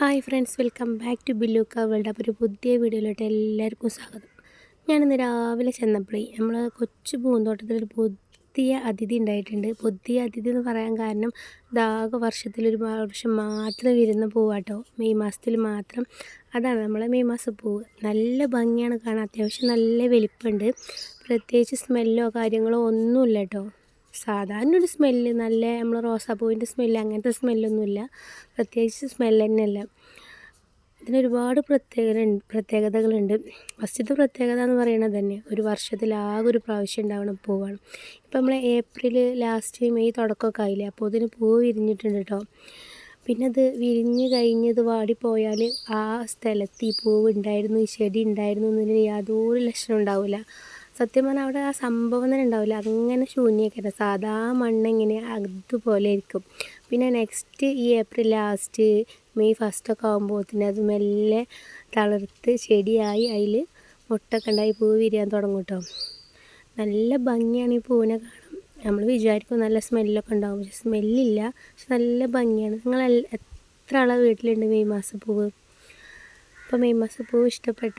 Hi friends welcome back to Billukka world. അപ്പോൾ ഒരു പുതിയ വീഡിയോയിലോട്ട് എല്ലാവർക്കും സ്വാഗതം. ഞാനിന്ന് രാവിലെ ചെന്നപ്പോഴേ നമ്മൾ കൊച്ചു പൂന്തോട്ടത്തിൽ ഒരു പുതിയ അതിഥി ഉണ്ടായിട്ടുണ്ട്. പുതിയ അതിഥി എന്ന് പറയാൻ കാരണം ദാഹ വർഷത്തിലൊരു വർഷം മാത്രം വരുന്ന പൂവാട്ടോ. മെയ് മാസത്തിൽ മാത്രം. അതാണ് നമ്മളെ മെയ് മാസം പൂവ് നല്ല ഭംഗിയാണ് കാണാൻ. അത്യാവശ്യം നല്ല വലിപ്പമുണ്ട് പ്രത്യേകിച്ച് സ്മെല്ലോ കാര്യങ്ങളോ ഒന്നുമില്ല കേട്ടോ. സാധാരണ ഒരു സ്മെല്ല് നല്ല നമ്മൾ റോസാപ്പൂവിന്റെ സ്മെല്ല് അങ്ങനത്തെ സ്മെല്ലൊന്നുമില്ല. പ്രത്യേകിച്ച് സ്മെല്ല് തന്നെയല്ല. ഇതിനൊരുപാട് പ്രത്യേകത പ്രത്യേകതകളുണ്ട്. ഫസ്റ്റത്തെ പ്രത്യേകത എന്ന് പറയുന്നത് തന്നെ ഒരു വർഷത്തിൽ ആകെ ഒരു പ്രാവശ്യം ഉണ്ടാവണം പൂവാണ്. ഇപ്പം നമ്മൾ ഏപ്രിൽ ലാസ്റ്റ് മെയ് തുടക്കമൊക്കെ ആയില്ലേ അപ്പോൾ ഇതിന് പൂവ് വിരിഞ്ഞിട്ടുണ്ട് കേട്ടോ. പിന്നെ അത് വിരിഞ്ഞ് കഴിഞ്ഞത് വാടിപ്പോയാൽ ആ സ്ഥലത്ത് ഈ പൂവ് ഉണ്ടായിരുന്നു ഈ ചെടി ഉണ്ടായിരുന്നു എന്നതിന് യാതൊരു ലക്ഷണം ഉണ്ടാവില്ല. സത്യം പറഞ്ഞാൽ അവിടെ ആ സംഭവം തന്നെ ഉണ്ടാവില്ല. അങ്ങനെ ശൂന്യക്കര സാധാ മണ്ണെങ്ങനെ അതുപോലെ ആയിരിക്കും. പിന്നെ നെക്സ്റ്റ് ഈ ഏപ്രിൽ ലാസ്റ്റ് മെയ് ഫസ്റ്റൊക്കെ ആകുമ്പോഴത്തേന് അത് മെല്ലെ തളർത്ത് ചെടിയായി അതിൽ മുട്ടൊക്കെ ഉണ്ടായി പൂ വിരിയാൻ തുടങ്ങും കേട്ടോ നല്ല ഭംഗിയാണ് ഈ പൂവിനെ കാണാൻ. നമ്മൾ വിചാരിക്കും നല്ല സ്മെല്ലൊക്കെ ഉണ്ടാകും പക്ഷെ സ്മെല്ലില്ല പക്ഷെ നല്ല ഭംഗിയാണ്. നിങ്ങൾ എത്ര ആളാണ് വീട്ടിലുണ്ട് മെയ് മാസപ്പൂവ്? അപ്പോൾ മെയ് മാസപ്പൂവ് ഇഷ്ടപ്പെട്ട?